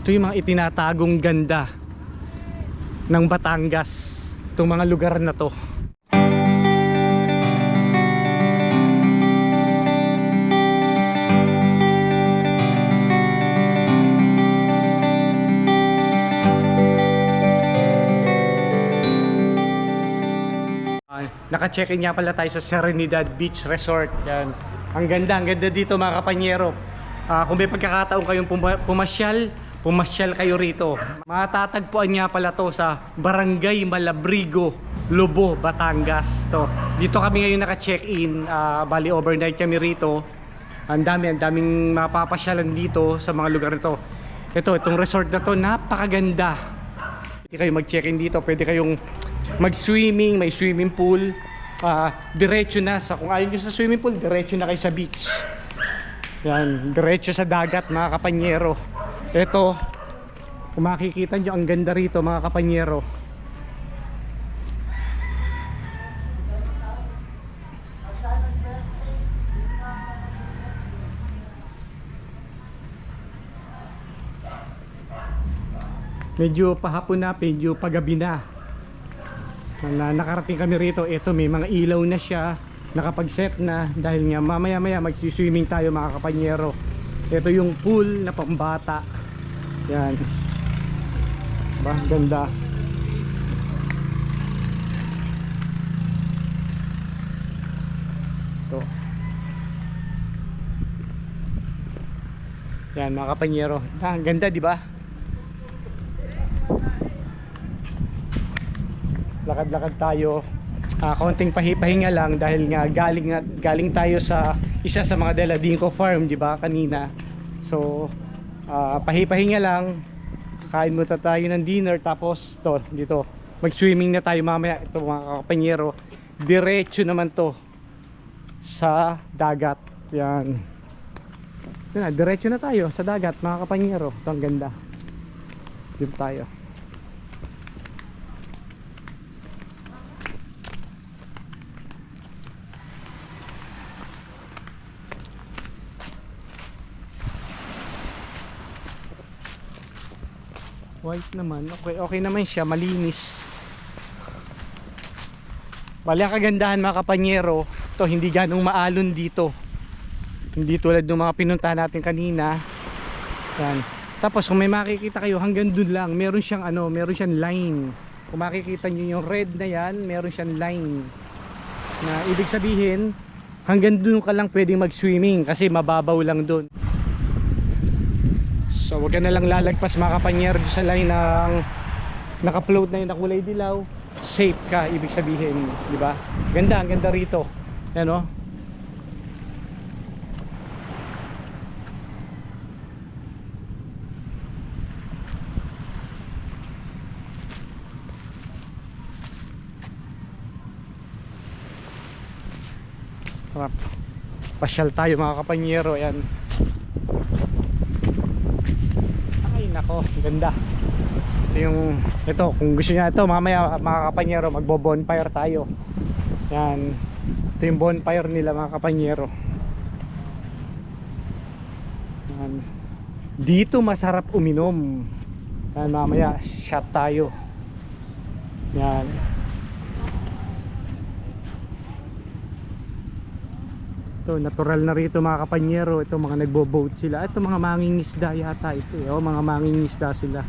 Ito yung mga itinatagong ganda ng Batangas. Itong mga lugar na to. Naka-check-in nga pala tayo sa Serenidad Beach Resort. Yan. Ang ganda, ang ganda dito mga kapanyero. Ah, kung may pagkakataon kayong puma- pumasyal, pumasyal kayo rito. Matatagpuan nga pala to sa Barangay Malabrigo, Lobo, Batangas. To. Dito kami ngayon naka-check-in. Ah, bali overnight kami rito. Ang dami, ang daming mapapasyalan dito sa mga lugar nito. Ito, itong resort na to, napakaganda. Pwede kayo mag-check-in dito, pwede kayong mag-swimming, may swimming pool. Ah, diretso na sa kung ayaw nyo sa swimming pool, diretso na kayo sa beach. Yan, diretso sa dagat mga kapanyero. Ito, kung makikita nyo ang ganda rito mga kapanyero. Medyo pahapon na, medyo pagabi na. Na nakarating kami rito ito may mga ilaw na siya. Nakapag-set na dahil nga mamaya maya magsiswimming tayo mga kapanyero. Ito yung pool na pambata yan. Ba ganda. Ito. Yan mga kapanyero. Ah, ganda di ba? Lakad-lakad tayo. Ah konting pahipahinga lang dahil nga galing galing tayo sa isa sa mga Deladinco farm di ba kanina. So ah, pahipahinga lang. Kain muna tayo ng dinner tapos to dito. Mag swimming na tayo mamaya ito mga kapanyero. Diretso naman to sa dagat. Yan. Yan na, diretso na tayo sa dagat mga kapanyero. Ito ang ganda. Dito tayo White naman. Okay, okay naman siya. Malinis. Bali ang kagandahan mga kapanyero. To hindi ganong maalon dito. Hindi tulad ng mga pinunta natin kanina. Yan. Tapos kung may makikita kayo hanggang dun lang, meron siyang ano, meron siyang line. Kung makikita niyo yung red na yan, meron siyang line. Na ibig sabihin, hanggang dun ka lang pwedeng mag-swimming kasi mababaw lang dun. So wag ka na lang lalagpas mga kapanyero sa line ng naka-float na yung nakulay dilaw. Safe ka ibig sabihin, di ba? Ganda, ang ganda rito. Yan oh. Tara, Pasyal tayo mga kapanyero, yan. Nako, ganda. Ito yung ito, kung gusto niya ito, mamaya mga kapanyero, magbo bonfire tayo. Yan. Ito yung bonfire nila mga kapanyero. Yan. Dito masarap uminom. Yan mamaya, shot tayo. Yan. Ito, natural na rito mga kapanyero. Ito mga nagbo-boat sila. Ito mga mangingisda yata ito. Eh. Oh, mga mangingisda sila.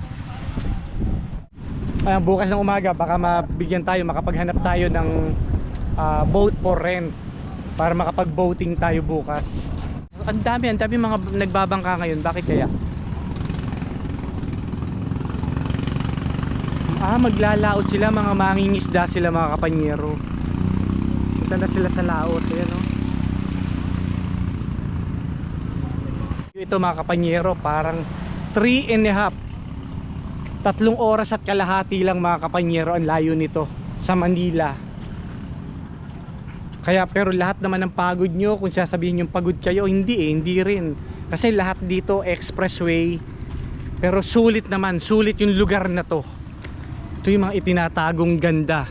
Ay, bukas ng umaga baka mabigyan tayo, makapaghanap tayo ng ah, boat for rent para makapag-boating tayo bukas. Ang dami, ang dami mga nagbabangka ngayon. Bakit kaya? Ah, maglalaot sila, mga mangingisda sila mga kapanyero. Punta na sila sa laot. Ayan, oh. Ito mga kapanyero parang 3 and a half. Tatlong oras at kalahati lang mga kapanyero ang layo nito sa Manila. Kaya pero lahat naman ng pagod nyo kung sasabihin yung pagod kayo hindi eh hindi rin. Kasi lahat dito expressway. Pero sulit naman sulit yung lugar na to. Ito yung mga itinatagong ganda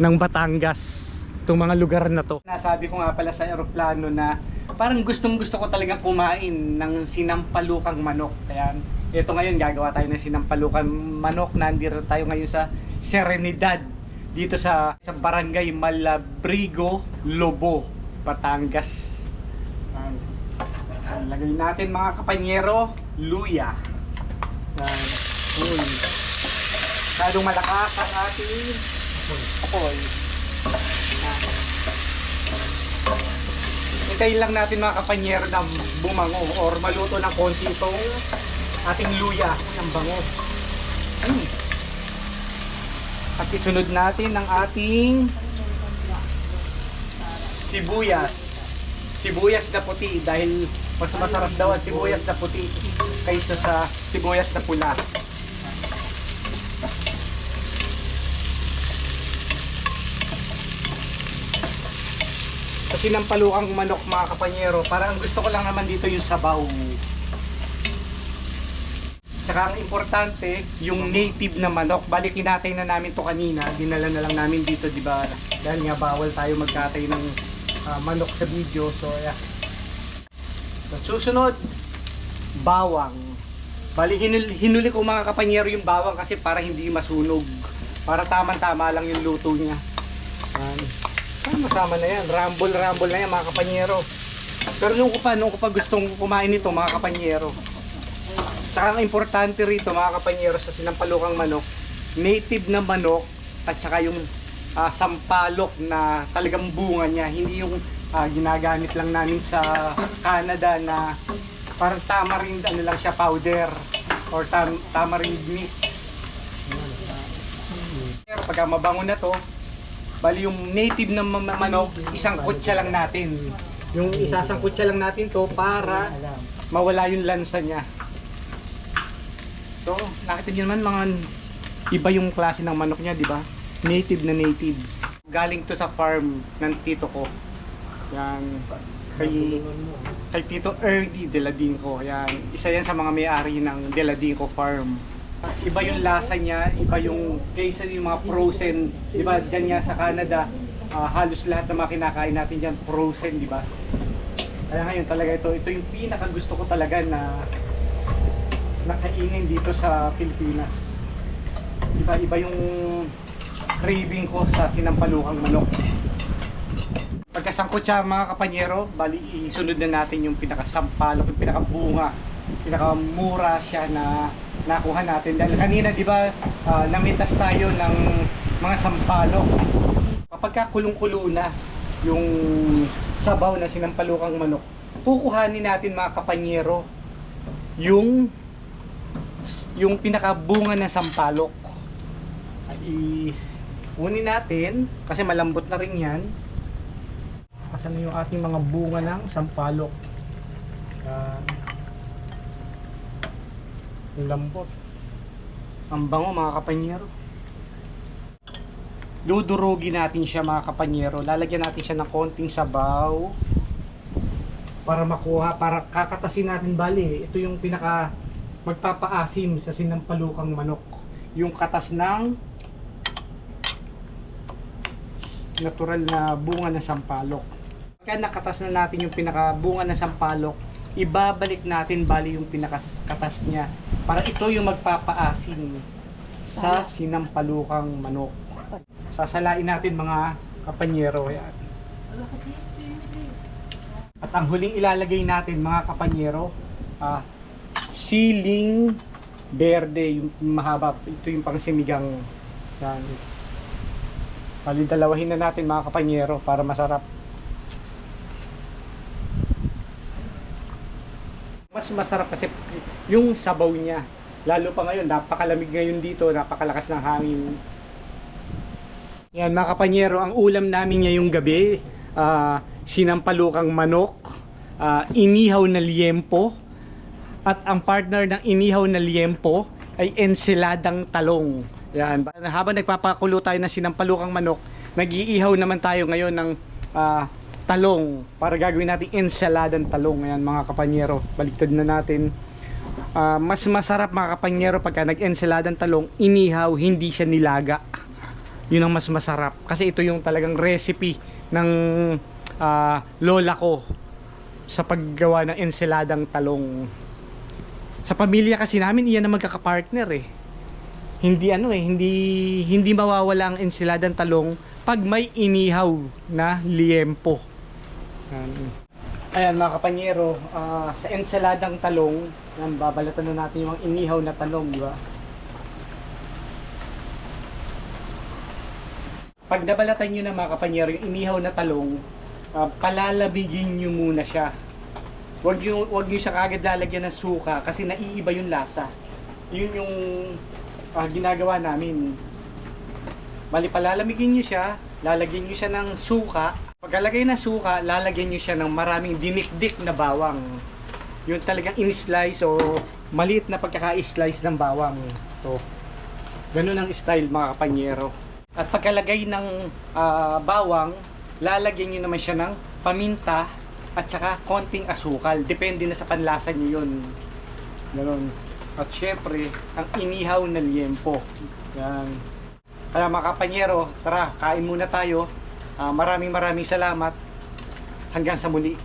ng Batangas itong mga lugar na to. Nasabi ko nga pala sa aeroplano na parang gustong gusto ko talagang kumain ng sinampalukang manok. Kaya ito ngayon gagawa tayo ng sinampalukang manok. Nandito tayo ngayon sa Serenidad dito sa sa Barangay Malabrigo, Lobo, Batangas. Yan, Lagay natin mga kapanyero, luya. Yan. Yun. Masyadong malakas ang ating apoy. Yan. Hintayin lang natin mga kapanyero na bumango or maluto ng konti itong ating luya. Uy, ang bango. Mm. At isunod natin ang ating sibuyas. Sibuyas na puti dahil mas masarap daw ang sibuyas na puti kaysa sa sibuyas na pula. Kasi ng palukang manok mga kapanyero, parang gusto ko lang naman dito yung sabaw. Tsaka ang importante, yung native na manok. Balik kinatay na namin to kanina, dinala na lang namin dito, di ba? Dahil nga bawal tayo magkatay ng ah, manok sa video. So, yeah. So, susunod, bawang. Bali, hinuli, hinuli ko mga kapanyero yung bawang kasi para hindi masunog. Para tamang-tama lang yung luto niya. Yan. Saan masama na yan? Rumble, rumble na yan mga kapanyero. Pero nung ko pa, nung ko pa gustong kumain nito mga kapanyero. Saka ang importante rito mga kapanyero sa sinampalukang manok, native na manok at saka yung ah, sampalok na talagang bunga niya. Hindi yung ah, ginagamit lang namin sa Canada na parang tamarind ano lang siya powder or tam tamarind mix. Pero pagka mabango na to, bali yung native ma- ma- manok, isang kutsa lang natin. Yung isasang kutsa lang natin to para mawala yung lansa niya. So, nakita niyo naman mga iba yung klase ng manok niya, di ba? Native na native. Galing to sa farm ng tito ko. Yan. Kay, kay Tito Erdy Deladinco. Yan. Isa yan sa mga may-ari ng Deladinco Farm. Iba yung lasa niya, iba yung kaysa yung mga frozen, di ba? Diyan nga sa Canada, ah, halos lahat ng mga kinakain natin diyan frozen, di ba? Kaya ngayon talaga ito, ito yung pinaka gusto ko talaga na nakainin dito sa Pilipinas. Iba iba yung craving ko sa sinampalukang manok. Pagkasangkot siya mga kapanyero, bali isunod na natin yung pinakasampalok, yung pinakabunga, pinakamura siya na nakuha natin. Dahil kanina di ba ah, namitas tayo ng mga sampalok. Kapag ka kulong-kulo na yung sabaw na sinampalukang manok, kukuhanin natin mga kapanyero yung yung pinakabunga ng sampalok. I kunin natin kasi malambot na rin yan. Asan na yung ating mga bunga ng sampalok? Yan. Yung lambot. Ang bango mga kapanyero. Dudurugin natin siya mga kapanyero. Lalagyan natin siya ng konting sabaw para makuha, para kakatasin natin bali. Ito yung pinaka magpapaasim sa sinampalukang manok. Yung katas ng natural na bunga ng sampalok. Pagka nakatas na natin yung pinakabunga ng sampalok, ibabalik natin bali yung pinakatas niya para ito yung magpapaasim sa sinampalukang manok. Sasalain natin mga kapanyero. Yan. At ang huling ilalagay natin mga kapanyero, ah, siling berde, yung mahaba. Ito yung pang sinigang. Yan. Palidalawahin na natin mga kapanyero para masarap. Masarap kasi yung sabaw niya. Lalo pa ngayon, napakalamig ngayon dito, napakalakas ng hangin. Yan mga kapanyero, ang ulam namin ngayong gabi, ah, sinampalukang manok, ah, inihaw na liempo, at ang partner ng inihaw na liempo ay ensiladang talong. Yan. Habang nagpapakulo tayo ng sinampalukang manok, nag-iihaw naman tayo ngayon ng ah, talong para gagawin natin ensaladang talong. Yan mga kapanyero, baliktad na natin. Ah, mas masarap mga kapanyero pagka nag-ensaladang talong, inihaw, hindi siya nilaga. Yun ang mas masarap. Kasi ito yung talagang recipe ng ah, lola ko sa paggawa ng ensaladang talong. Sa pamilya kasi namin, iyan ang magkakapartner eh. Hindi ano eh, hindi hindi mawawala ang ensaladang talong pag may inihaw na liempo. Yan. Ayan mga kapanyero, ah, sa ensaladang talong, yan, babalatan na natin yung inihaw na talong, di ba? Pag nabalatan nyo na mga kapanyero, yung inihaw na talong, ah, palalamigin nyo muna siya. Huwag nyo, huwag nyo siya kagad lalagyan ng suka kasi naiiba yung lasa. Yun yung ah, ginagawa namin. Bali, palalamigin nyo siya, lalagyan nyo siya ng suka. Pagkalagay ng suka, lalagyan nyo siya ng maraming dinikdik na bawang. Yung talagang in-slice o maliit na pagkaka-slice ng bawang. To. Ganun ang style mga kapanyero. At pagkalagay ng ah, bawang, lalagyan nyo naman siya ng paminta at saka konting asukal. Depende na sa panlasa nyo yun. Ganun. At syempre, ang inihaw na liempo. Yan. Kaya mga kapanyero, tara, kain muna tayo. Ah, maraming maraming salamat. Hanggang sa muli.